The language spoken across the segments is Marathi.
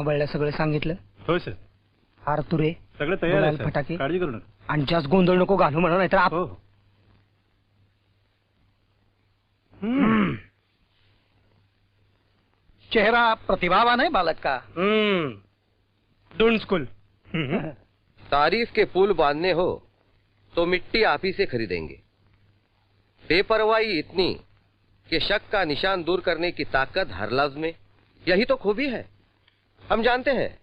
महाबळला सगळं सांगितलं हो सर हार तुरे सगळं तयार आहे सर. फटाके? काळजी करू नका आणि जास्त गोंधळ नको घालू म्हणा नाहीतर आप- हो. हम्म. चेहरा प्रतिभावान है बालक का हम्म डोंट स्कूल तारीफ़ के पुल बांधने हो तो मिट्टी आप ही से खरीदेंगे बेपरवाही इतनी कि शक का निशान दूर करने की ताकत हर लफ्ज में यही तो खूबी है हम जानते हैं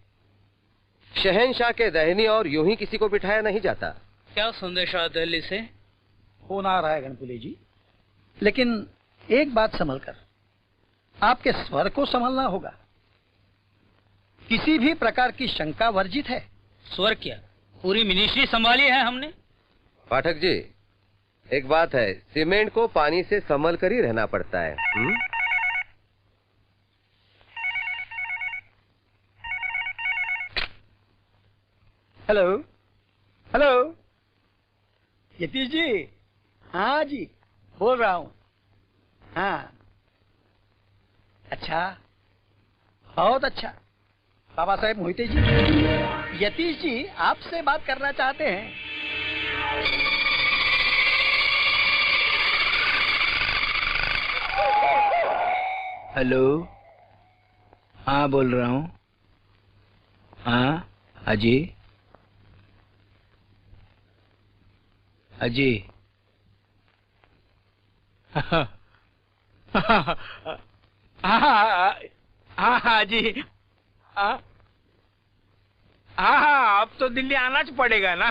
शहनशाह के दहनी और यूँ ही किसी को बिठाया नहीं जाता। क्या संदेश दिल्ली से? फ़ोन आ रहा है गणपुले जी। लेकिन एक बात संभल कर आपके स्वर को संभालना होगा। किसी भी प्रकार की शंका वर्जित है। स्वर क्या? पूरी मिनिस्ट्री संभाली है हमने? पाठक जी एक बात है सीमेंट को पानी से संभल कर ही रहना पड़ता है हुँ? Hello hello Yatish ji. हाँ जी बोल रहा हूँ। हाँ। अच्छा। बहुत अच्छा। बाबा साहेब मोहिते जी यतीश जी आपसे बात करना चाहते हैं। हेलो? हाँ बोल रहा हूँ। हाँ अजय अजय हाँ हाँ हाँ जी। हाँ हाँ हाँ अब तो दिल्ली आना च पड़ेगा ना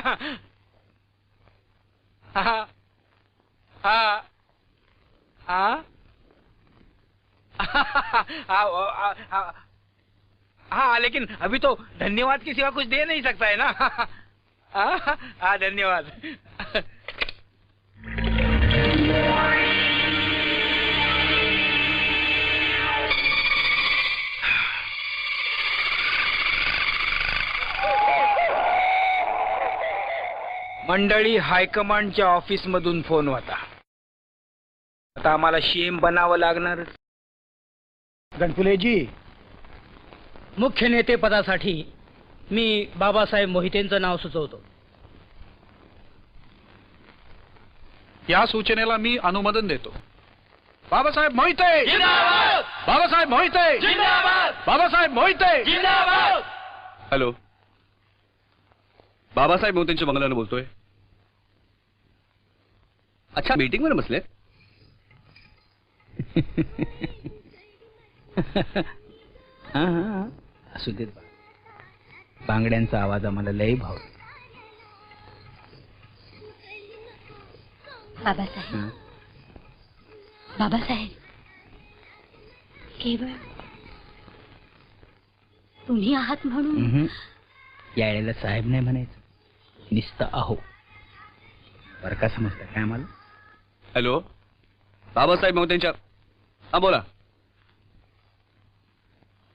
हाँ हाँ हाँ हाँ हाँ हाँ लेकिन अभी तो धन्यवाद के सिवा कुछ दे नहीं सकता है ना। हाँ हाँ धन्यवाद। मंडळी हायकमांडच्या ऑफिस मधून फोन होता. आता आम्हाला शेम बनावं लागणार. गणपुले जी मुख्य नेते पदासाठी मी बाबासाहेब मोहितेंचं नाव सुचवतो. या सूचनेला मी अनुमोदन देतो. बाबासाहेब मोहिते! बाबासाहेब मोहिते! बाबासाहेब मोहिते! हॅलो. बाबासाहेब मोहितेंच्या बंगल्यानं बोलतोय. अच्छा मीटिंग वर बसले हा हा. असू देत बा. बांगड्यांचा आवाज आम्हाला लय भाव. बाबासाहेब. बाबासाहेब केवळ तुम्ही आहात म्हणून यायला साहेब नाही म्हणायचं. निस्ता अहो बरं का समजतं काय आम्हाला? हॅलो? बाबासाहेब मोहितेंच्या हा बोला.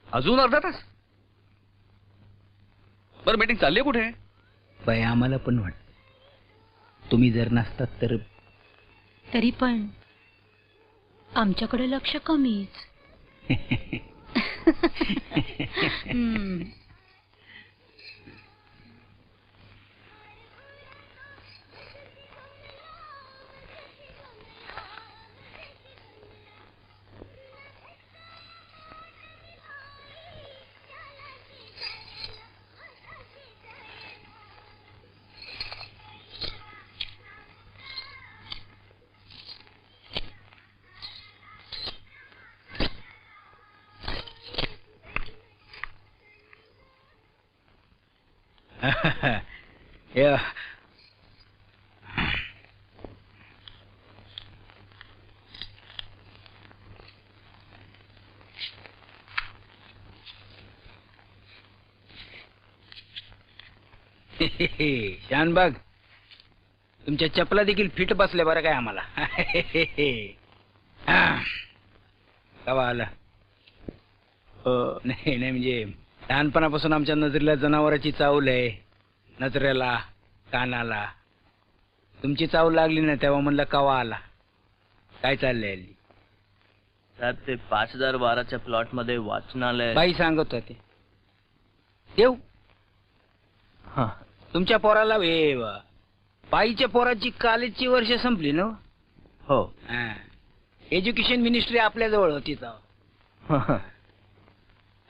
अजून अर्धा तास? बरं मीटिंग चालली आहे कुठे? बाय आम्हाला पण वाटत तुम्ही जर नसतात तर तरी पण आमच्याकडे लक्ष कमीच. हम्म. Yeah. शानबाग तुमच्या चपला देखील फिट बसल्या बरं काय आम्हाला. कवा आला? हो नाही नाही म्हणजे लहानपणापासून आमच्या नजरेला जनावराची चावल आहे. नजरेला. कानाला. तुमची चाव लागली ना तेव्हा म्हणलं कवा आला? काय चाललंय हल्ली? साहेब ते पाच हजार बाराच्या प्लॉटमध्ये वाचनालय बाई सांगत होते. देऊ. तुमच्या पोराला वे बाईच्या पोराची कॉलेजची वर्ष संपली ना हो. एज्युकेशन मिनिस्ट्री आपल्या जवळ होती तेव्हा.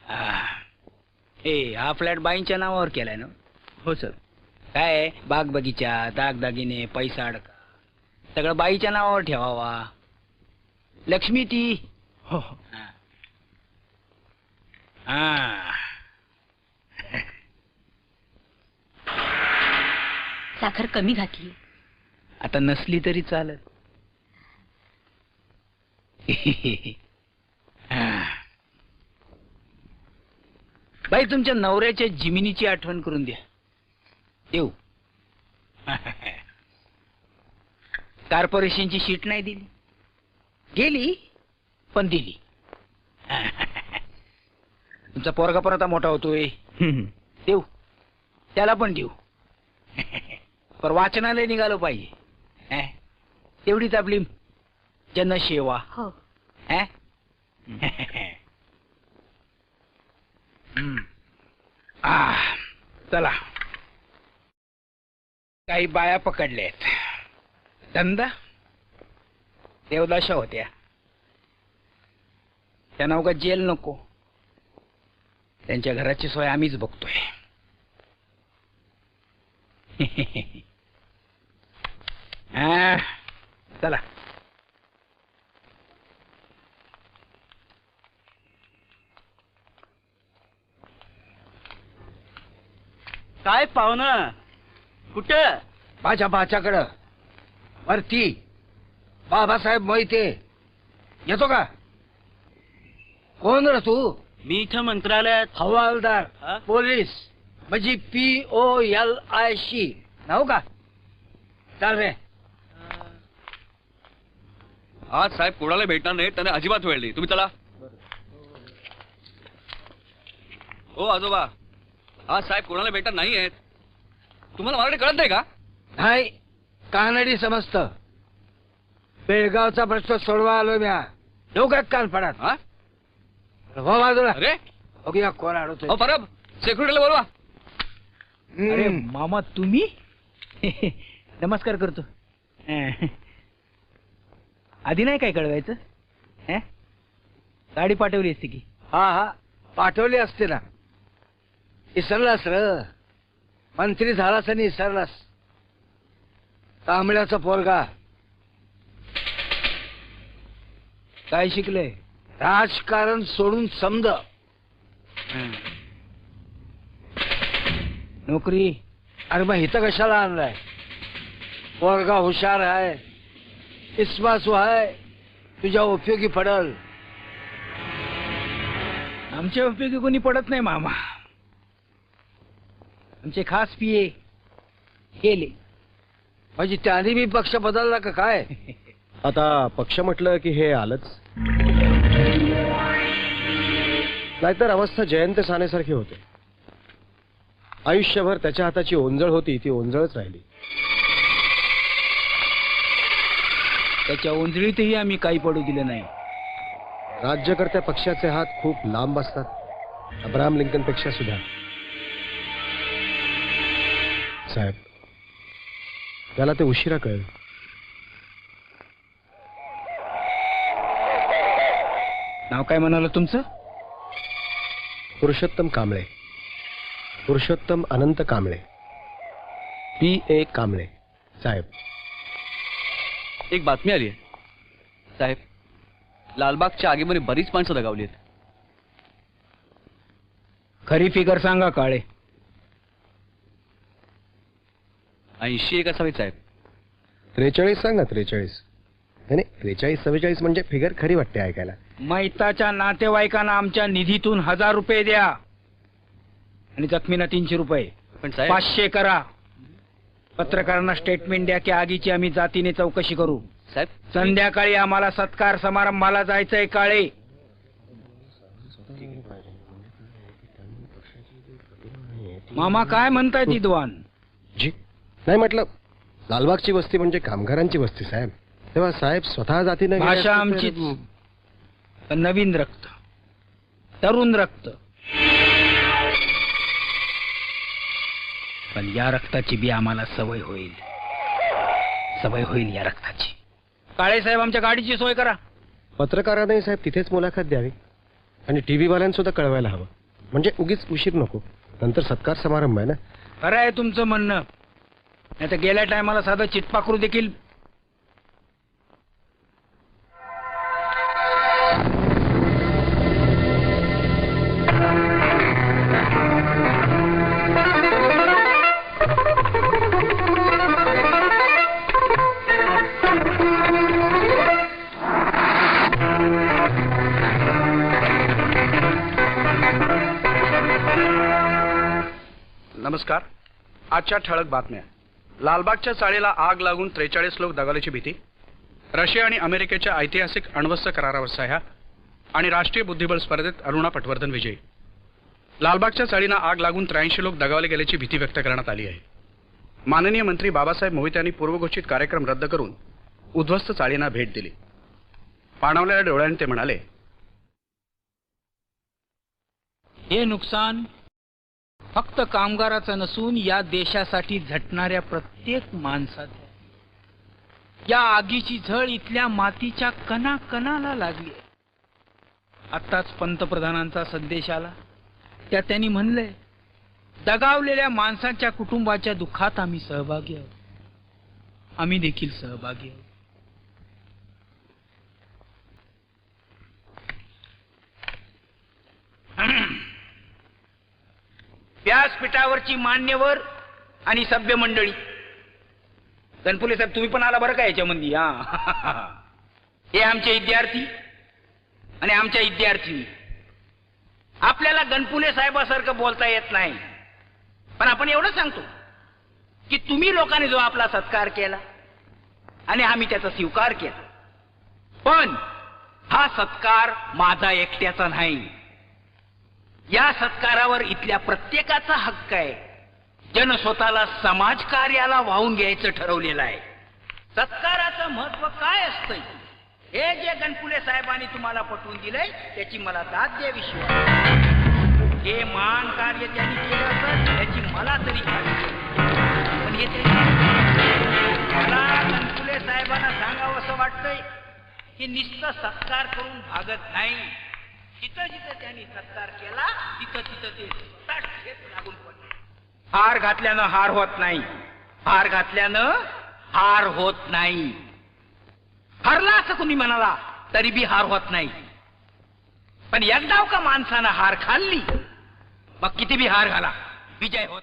हा. ए हा. फ्लॅट बाईंच्या नावावर केलाय ना हो सर काय आहे? बाग बगीचा दागदागिने पैसा अडका सगळं बाईच्या नावावर ठेवावा लक्ष्मी ती हो हा. हा. साखर कमी घातली आता नसली तरी चालत हा. बाई तुमच्या नवऱ्याच्या जिमिनीची आठवण करून द्या येऊ कॉर्पोरेशनची शीट नाही दिली. गेली पण दिली. तुमचा पोरगा पण आता मोठा होतोय. देऊ. त्याला पण देऊ. पर वाचनालय निघालो पाहिजे? तेवढीच आपली जनसेवा. हो. चला. काही बाया पकडल्यात धंदा देवदाशा होत्या. त्यांना उगा जेल नको. त्यांच्या घराची सोय आम्हीच बघतोय. हा, चला. काय पाहुणं? कुठं? माझ्या बाच्याकडं. वरती. बाबासाहेब मोहिते. येतो का? कोण रे तू? मी इथं मंत्रालयात. हवालदार हा? पोलीस. म्हणजे P O L I C नाव का? चाल रे. आज साहेब कोणाला भेटणार नाही? त्यांना अजिबात वेळ नाही. तुम्ही चला. हो आजोबा. आज साहेब कोणाला भेटणार नाही आहेत तुम्हाला मराठी कळत नाही का? नाही कानडी समजत बेळगावचा प्रश्न सोडवा आलो म्या. डोक्यात कान पडत. हा? हो बाजूला. अरे? बघूया कोण अडवतोय. अहो परब. सेक्युरिटीला बोलवा. अरे. मामा तुम्ही? नमस्कार करतो. अं. आधी नाही काय कळवायचं? अं? गाडी पाठवली असती की? हा हा. पाठवली असते ना. इसरलास र मंत्री झालास आणि विसरलास. तांबड्याचा पोरगा. काय शिकले? राजकारण सोडून समज. नोकरी? अरे मग इथं कशाला आणलाय? पोरगा हुशार आहे. इस्मासू आहे. तुझ्या उपयोगी पडल. आमच्या उपयोगी कोणी पडत नाही मामा. आमचे खास पिये गेले म्हणजे त्याने मी पक्ष बदलला का काय? आता पक्ष म्हटलं की हे आलंच. नाहीतर अवस्था जयंत सानेसारखी होते. आयुष्यभर त्याच्या हाताची ओंजळ होती ती ओंजळच राहिली. त्याच्या ओंजळीतही आम्ही काही पडू दिलं नाही. राज्यकर्त्या पक्षाचे हात खूप लांब असतात. अब्राहम लिंकनपेक्षा सुद्धा. साहेब. त्याला ते उशिरा कळेल. नाव काय म्हणाल तुमचं? Purushottam Kamble. Purushottam Anant Kamble. P A Kamble saheb. एक बातमी आली आहे. साहेब लालबागच्या आगीमध्ये बरीच माणसं दगावली आहेत. खरी फिगर सांगा काळे. ऐंशी एक असावी साहेब त्रेचाळीस सांगा त्रेचाळीस. नाही नाही, त्रेचाळीस चव्वेचाळीस म्हणजे फिगर खरी वाटते ऐकायला. मैताच्या नातेवाईकांना आमच्या निधीतून हजार रुपये द्या. आणि जखमींना तीनशे रुपये. पण साहेब पाचशे करा. पत्रकारांना स्टेटमेंट द्या की आगीची आम्ही जातीने चौकशी करू. साहेब संध्याकाळी आम्हाला सत्कार समारंभाला जायचंय काळे. मामा काय म्हणताय विद्वान नाही म्हटलं लालबागची वस्ती म्हणजे कामगारांची वस्ती साहेब. तेव्हा साहेब स्वतः जातीनं गेले भाषा असते तर- आमचीच. पण नवीन रक्त. तरुण रक्त. पण या रक्ताची बी आम्हाला सवय होईल. सवय होईल या रक्ताची. काळे साहेब आमच्या गाडीची सोय करा. पत्रकारांनाही साहेब तिथेच मुलाखत द्यावी. आणि टी व्ही वाल्यांसुद्धा कळवायला हवं. म्हणजे उगीच उशीर नको. नंतर सत्कार समारंभ आहे ना? खरं आहे तुमचं म्हणणं. नाही तर गेल्या टायमाला साधं चिटपाकरू देखील. नमस्कार. आजच्या ठळक बातम्या. लालबागच्या चाळीला आग लागून त्रेचाळीस लोक दगावल्याची भीती रशिया आणि अमेरिकेच्या ऐतिहासिक अण्वस्त्र करारावर सह्या आणि राष्ट्रीय बुद्धिबळ स्पर्धेत अरुणा पटवर्धन विजयी. लालबागच्या चाळींना आग लागून त्र्याऐंशी लोक दगावले गेल्याची भीती व्यक्त करण्यात आली आहे. माननीय मंत्री बाबासाहेब मोहित यांनी पूर्वघोषित कार्यक्रम रद्द करून उद्ध्वस्त चाळींना भेट दिली. पाणावलेल्या डोळ्यांनी ते म्हणाले हे नुकसान फक्त कामगाराचं नसून या देशासाठी झटणाऱ्या प्रत्येक माणसात या आगीची झळ इथल्या मातीच्या कणा कणाला लागली आत्ताच पंतप्रधानांचा संदेश आला. त्या त्यांनी म्हणलंय दगावलेल्या माणसांच्या कुटुंबाच्या दुःखात आम्ही सहभागी आहोत. आम्ही देखील सहभागी आहोत. व्यासपीठावरची मान्यवर आणि सभ्य मंडळी. गणपुले साहेब तुम्ही पण आला बरं का याच्यामध्ये? हा. हे आमचे विद्यार्थी आणि आमच्या विद्यार्थिनी. आपल्याला गणपुले साहेबासारखं बोलता येत नाही. पण आपण एवढं सांगतो की तुम्ही लोकांनी जो आपला सत्कार केला आणि आम्ही त्याचा स्वीकार केला. पण हा सत्कार माझा एकट्याचा नाही. या सत्कारावर इथल्या प्रत्येकाचा हक्क आहे. जन स्वतःला समाज कार्याला वाहून घ्यायचं ठरवलेलं आहे. सत्काराचं महत्त्व काय असतंय हे जे गणपुले साहेबांनी तुम्हाला पटवून दिलंय त्याची मला दाद द्याविषयी हे मान कार्य त्यांनी केलं असं याची मला तरी पण हे मला गणपुले साहेबांना सांगावं असं वाटतंय की नुसतं सत्कार करून भागत नाही. जिथं जिथं त्यांनी सत्कार केला तिथं तिथं ते लागून पडले. हार घातल्यानं हार होत नाही. हार घातल्यानं हार होत नाही. हरला असं कुणी म्हणाला तरी बी हार होत नाही. पण एकदाव का माणसानं हार खाल्ली मग किती बी हार घाला विजय होत